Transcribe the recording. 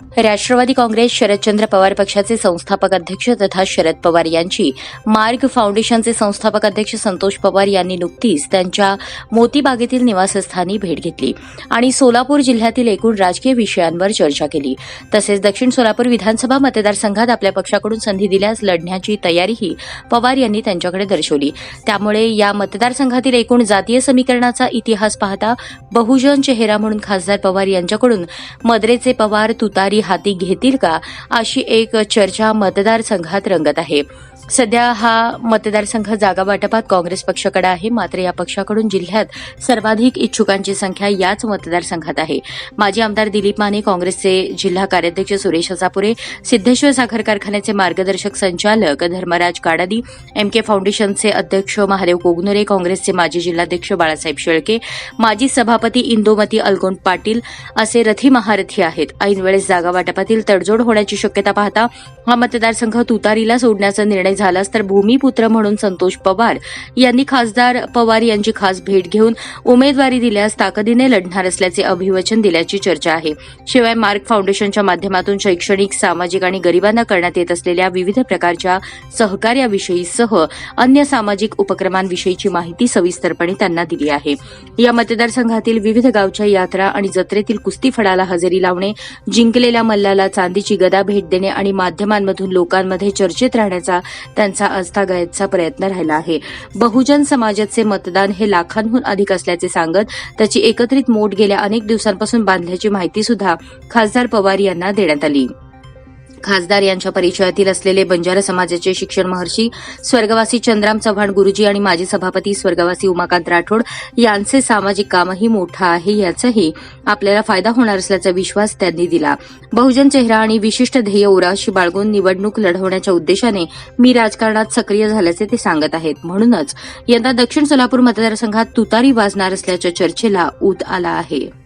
राष्ट्रवादी काँग्रेस शरदचंद्र पवार पक्षाचे संस्थापक अध्यक्ष तथा शरद पवार यांची मार्ग फाउंडेशनचे संस्थापक अध्यक्ष संतोष पवार यांनी नुकतीच त्यांच्या मोतीबागेतील निवासस्थानी भेट घेतली आणि सोलापूर जिल्ह्यातील एकूण राजकीय विषयांवर चर्चा केली. तसेच दक्षिण सोलापूर विधानसभा मतदारसंघात आपल्या पक्षाकडून संधी दिल्यास लढण्याची तयारीही पवार यांनी त्यांच्याकडे दर्शवली. त्यामुळे या मतदारसंघातील एकूण जातीय समीकरणाचा इतिहास पाहता बहुजन चेहरा म्हणून खासदार पवार यांच्याकडून मद्रेचे पवार तुतार हाती घेतील का अशी एक चर्चा मतदारसंघात रंगत आहे. सध्या हा मतदारसंघ जागा वाटपात काँग्रेस पक्षाकडे आहे. मात्र या पक्षाकडून जिल्ह्यात सर्वाधिक इच्छुकांची संख्या याच मतदारसंघात आहे. माजी आमदार दिलीप माने काँग्रेसचे जिल्हा कार्याध्यक्ष सुरेश हसापुरे सिद्धेश्वर साखर कारखान्याचे मार्गदर्शक संचालक धर्मराज काडादी एमके फाउंडेशनचे अध्यक्ष महादेव कोगनुरे काँग्रेसचे माजी जिल्हाध्यक्ष बाळासाहेब शेळके माजी सभापती इंदोमती अलगोंड पाटील असे रथी महारथी आहेत. ऐनवेळेस जागा वाटपातील तडजोड होण्याची शक्यता पाहता हा मतदारसंघ तुतारीला सोडण्याचा निर्णय झालाच. तर भूमिपुत्र म्हणून संतोष पवार यांनी खासदार पवार यांची खास भेट घेऊन उमेदवारी दिल्यास ताकदीने लढणार असल्याचे अभिवचन दिल्याची चर्चा आहे. शिवाय मार्क फाउंडेशनच्या माध्यमातून शैक्षणिक सामाजिक आणि गरिबांना करण्यात येत असलेल्या विविध प्रकारच्या सहकार्याविषयी सह अन्य सामाजिक उपक्रमांविषयीची माहिती सविस्तरपणे त्यांना दिली आहे. या मतदारसंघातील विविध गावच्या यात्रा आणि जत्रेतील कुस्ती फडाला हजेरी लावणे जिंकले असलेल्या मल्लाला चांदीची गदा भेट देणे आणि माध्यमांमधून लोकांमध्ये चर्चेत राहण्याचा त्यांचा आस्थागायतचा प्रयत्न राहिला आहे. बहुजन समाजाचे मतदान हे लाखांहून अधिक असल्याचे सांगत त्याची एकत्रित मोठ गेल्या अनेक दिवसांपासून बांधल्याची माहिती सुद्धा खासदार पवार यांना देण्यात आली. खासदार यांच्या परिचयातील असलेले बंजारा समाजाचे शिक्षण महर्षी स्वर्गवासी चंद्राम चव्हाण गुरुजी आणि माजी सभापती स्वर्गवासी उमाकांत राठोड यांचे सामाजिक कामही मोठं आहे याचाही आपल्याला फायदा होणार असल्याचा विश्वास त्यांनी दिला. बहुजन चेहरा आणि विशिष्ट ध्येय उराशी बाळगून निवडणूक लढवण्याच्या उद्देशाने मी राजकारणात सक्रिय झाल्याचे ते सांगत आहेत. म्हणूनच यंदा दक्षिण सोलापूर मतदारसंघात तुतारी वाजणार असल्याच्या चर्चेला ऊत आला आहे.